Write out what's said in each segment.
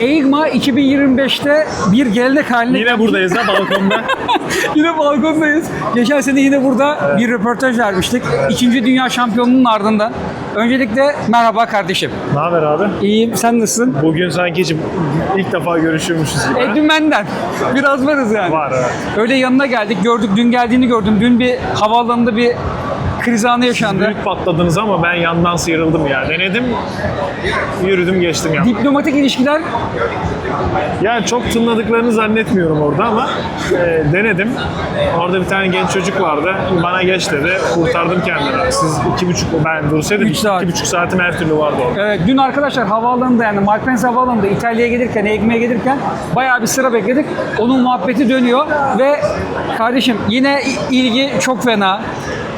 EIGMA 2025'te bir gelenek haline Yine buradayız ha balkonda. Yine balkondayız. Geçen sene yine burada bir röportaj vermiştik. İkinci Dünya Şampiyonu'nun ardından. Öncelikle merhaba kardeşim. ne haber abi? İyiyim, sen nasılsın? Bugün sanki hiç ilk defa görüşüyormuşuz gibi. E, dümenden. Biraz varız yani. Var evet. Öyle yanına geldik, gördük. Dün geldiğini gördüm. Dün bir havaalanında bir kriz anı yaşandı. Büyük patladınız ama ben yandan sıyrıldım ya. Denedim, yürüdüm geçtim ya. Diplomatik ilişkiler Yani çok tınladıklarını zannetmiyorum orada ama e, denedim. Orada bir tane genç çocuk vardı. Bana geç dedi. Kurtardım kendimi. Siz iki buçuk, ben dursaydım Üç iki, saat. iki buçuk saatim her türlü vardı orada. Evet, dün arkadaşlar havaalanında yani Malpensa havaalanında İtalya'ya gelirken, Egme'ye gelirken bayağı bir sıra bekledik. Onun muhabbeti dönüyor ve kardeşim yine ilgi çok fena.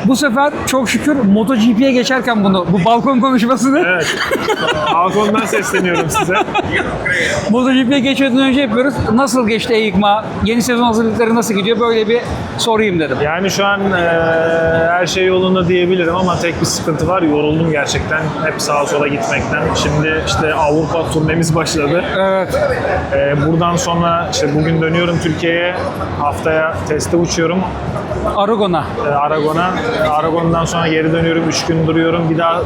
Bu sefer çok şükür MotoGP'ye geçerken bunu, bu balkon konuşmasını Evet. Balkondan sesleniyorum size. MotoGP'ye geçmeden önce yapıyoruz. Nasıl geçti EIGMA? Yeni sezon hazırlıkları nasıl gidiyor? Böyle bir sorayım dedim. Yani şu an e, her şey yolunda diyebilirim ama tek bir sıkıntı var. Yoruldum gerçekten. Hep sağa sola gitmekten. Şimdi işte Avrupa turnemiz başladı. Evet. E, buradan sonra işte bugün dönüyorum Türkiye'ye. Haftaya teste uçuyorum. Aragon'a. Aragon'a. Aragon'dan sonra geri dönüyorum. 3 gün duruyorum. Bir daha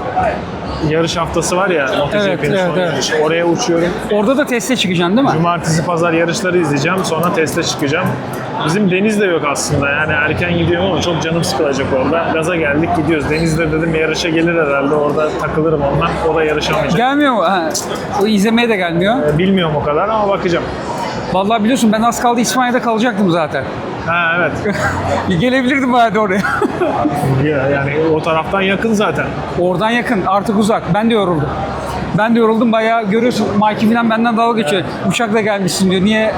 yarış haftası var ya MotoGP'nin Evet, evet, son evet. Oraya uçuyorum. Orada da teste çıkacaksın değil mi? Cumartesi, pazar yarışları izleyeceğim. Sonra teste çıkacağım. Bizim deniz de yok aslında. Yani erken gidiyorum ama çok canım sıkılacak orada. Gaza geldik gidiyoruz. Denizde dedim yarışa gelir herhalde. Orada takılırım ondan. O da yarışamayacak. Gelmiyor mu? Ha, o izlemeye de gelmiyor. E, Bilmiyorum o kadar ama bakacağım. Vallahi biliyorsun ben az kaldı İspanya'da kalacaktım zaten. Ha evet. Gelebilirdim hadi oraya. Ya, yani o taraftan yakın zaten. Oradan yakın, artık uzak. Ben de yoruldum. Ben de yoruldum bayağı görüyorsun Mike falan benden dalga geçiyor. Uçakla gelmişsin diyor. Niye?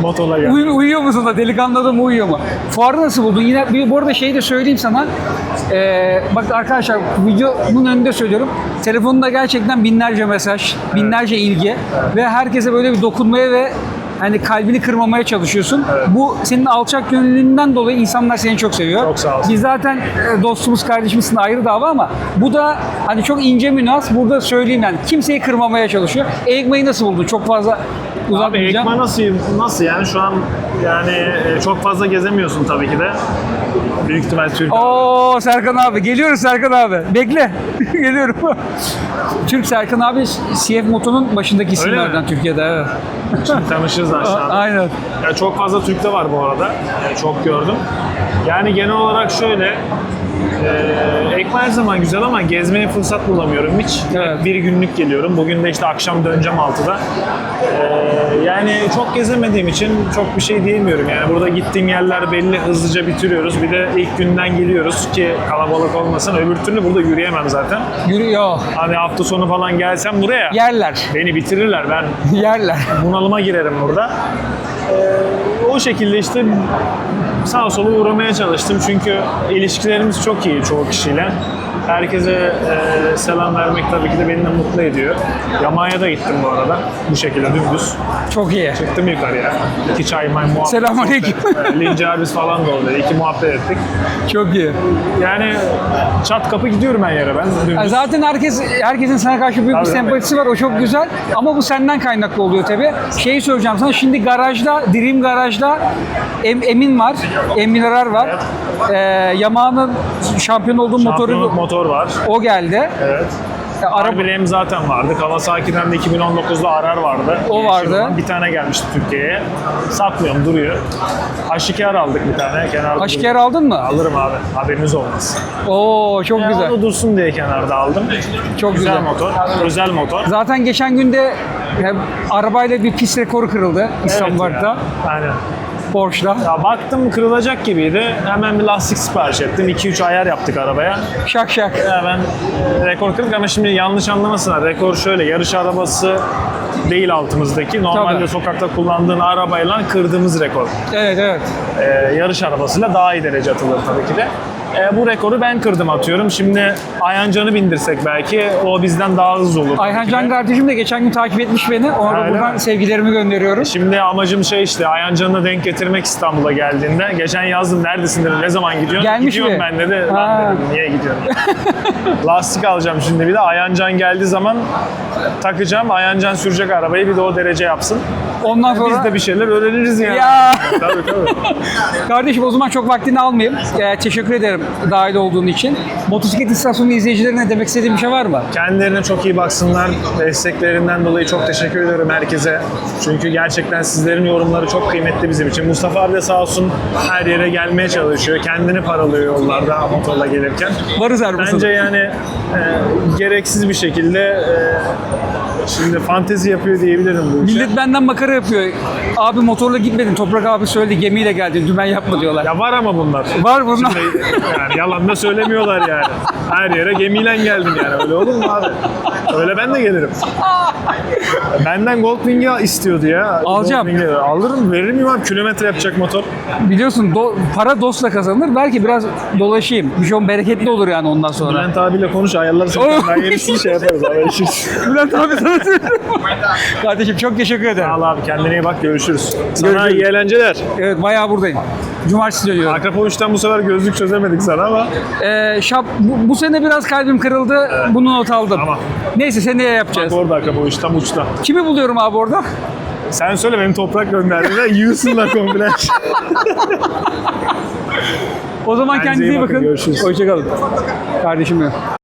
Motorla gel. Uy- uyuyor musun da delikanlı adam uyuyor mu? Fuarı nasıl buldun? Yine bir, bu arada şeyi de söyleyeyim sana. Ee, bak arkadaşlar videonun önünde söylüyorum. Telefonunda gerçekten binlerce mesaj, binlerce ilgi ve herkese böyle bir dokunmaya ve hani kalbini kırmamaya çalışıyorsun. Bu senin alçak gönüllülüğünden dolayı insanlar seni çok seviyor. Çok sağ olsun. Biz zaten e, dostumuz, kardeşimizsin ayrı dava ama bu da hani çok ince münas. Burada söyleyeyim yani kimseyi kırmamaya çalışıyor. Egma'yı nasıl buldun? Çok fazla Abi uzatmayacağım. Ekma nasıl, nasıl yani şu an yani e, çok fazla gezemiyorsun tabii ki de. Büyük ihtimal Türk. Oo Serkan abi. Geliyoruz Serkan abi. Bekle. Geliyorum. Türk Serkan abi CF Moto'nun başındaki isimlerden mi? Türkiye'de. Evet. Şimdi tanışırız aşağıda. Aynen. Ya çok fazla Türk de var bu arada. Yani çok gördüm. Yani genel olarak şöyle e, Ekma her zaman güzel ama gezmeye fırsat bulamıyorum hiç. Evet. Bir günlük geliyorum. Bugün de işte akşam döneceğim 6'da. E, yani çok gezemediğim için çok bir şey diyemiyorum. Yani burada gittiğim yerler belli. Hızlıca bitiriyoruz. Bir de ilk günden geliyoruz ki kalabalık olmasın. Öbür türlü burada yürüyemem zaten. Yürüyor. Hani hafta sonu falan gelsem buraya Yerler. beni bitirirler. Ben Yerler. bunalıma girerim burada. Ee, o şekilde işte sağa sola uğramaya çalıştım çünkü ilişkilerimiz çok iyi çoğu kişiyle. Herkese e, selam vermek tabii ki de beni de mutlu ediyor. Yamaya da gittim bu arada. Bu şekilde dümdüz. Çok iyi. Çıktım yukarıya. İki çay may muhabbet. Selamünaleyküm. Linci abisi falan da oldu. İki muhabbet ettik. Çok iyi. Yani çat kapı gidiyorum her yere ben. Dümdüz. Zaten herkes herkesin sana karşı büyük bir Tabii. sempatisi var. O çok güzel. Ama bu senden kaynaklı oluyor tabii. Şeyi söyleyeceğim sana. Şimdi garajda, Dream Garaj'da em, Emin var. Emin Arar var. Ee, Yamaha'nın şampiyon olduğu motoru Şampiyonluk motor var. o geldi. Evet. Ee, Araba zaten vardı. Kawasaki'den de 2019'da Arar vardı. O vardı. Bir tane gelmişti Türkiye'ye. Saklıyorum duruyor. H2R aldık bir tane. Kenarda duruyor. yer aldın mı? Alırım abi. Haberiniz olmaz. Oo çok Yani güzel. O da dursun diye kenarda aldım. Çok güzel, güzel. motor. Özel motor. Zaten geçen günde e, arabayla bir pist rekoru kırıldı Evet İstanbul'da, ya. Aynen. Porsche'da. Ya baktım kırılacak gibiydi. Hemen bir lastik sipariş ettim. 2-3 ayar yaptık arabaya. Şak şak. Hemen rekor kırdık ama şimdi yanlış anlamasınlar. Rekor şöyle yarış arabası değil altımızdaki. Normalde Tabii. sokakta kullandığın arabayla kırdığımız rekor. Evet evet. Ee, yarış arabasıyla daha iyi derece atılır tabii ki de. E, bu rekoru ben kırdım atıyorum. Şimdi Ayhan Can'ı bindirsek belki o bizden daha hızlı olur. Ayhan Can kardeşim de geçen gün takip etmiş beni. Ona da Öyle buradan mi? sevgilerimi gönderiyorum. Şimdi amacım şey işte Ayhan Can'la denk getirmek İstanbul'a geldiğinde. Geçen yazdım neredesin dedi. Ne zaman gidiyorsun? Gelmiş Gidiyorum mi? ben dedi. Ha. Lan dedim niye gidiyorsun? Lastik alacağım şimdi bir de. Ayhan Can geldiği zaman takacağım. Ayhan Can sürecek arabayı bir de o derece yapsın. Ondan sonra... Biz de bir şeyler öğreniriz yani. Ya. tabii tabii. Kardeşim o zaman çok vaktini almayayım. Ee, teşekkür ederim dahil olduğun için. Motosiklet istasyonu izleyicilerine demek istediğim bir şey var mı? Kendilerine çok iyi baksınlar. Desteklerinden dolayı çok teşekkür ediyorum herkese. Çünkü gerçekten sizlerin yorumları çok kıymetli bizim için. Mustafa abi de sağ olsun her yere gelmeye çalışıyor. Kendini paralıyor yollarda motorla gelirken. Varız Erbas'a. Bence yani e, gereksiz bir şekilde e, şimdi fantezi yapıyor diyebilirim bu işe. Millet benden makara yapıyor. Abi motorla gitmedin. Toprak abi söyledi gemiyle geldin. Dümen yapma diyorlar. Ya var ama bunlar. Var bunlar. Şimdi yani yalan da söylemiyorlar yani. Her yere gemiyle geldim yani. Öyle olur mu abi? Öyle ben de gelirim. Benden Goldwing'i istiyordu ya. Alacağım. Goldwing'i Alırım, verir miyim abi? Kilometre yapacak motor. Biliyorsun do- para dostla kazanır. Belki biraz dolaşayım. Bir şey bereketli olur yani ondan sonra. Bülent abiyle konuş, ayarlarız. Ben yenisini şey yaparız abi. işimiz. Bülent abi sana. Kardeşim çok teşekkür ederim. Sağ ol abi, kendine iyi bak, görüşürüz. Sana Görüşürüz. iyi eğlenceler. Evet bayağı buradayım. Cumartesi dönüyorum. Akrapa uçtan bu sefer gözlük çözemedik sana ama Ee, şap, bu, bu sene biraz kalbim kırıldı. Bunu not aldım. Tamam. Neyse seneye yapacağız. orada akrapa uç tam uçta. Kimi buluyorum abi orada? Sen söyle benim toprak gönderdiler, yığsınlar komple. O zaman Kendinize kendinize iyi iyi bakın, bakın. görüşürüz. Hoşçakalın. Kardeşim benim.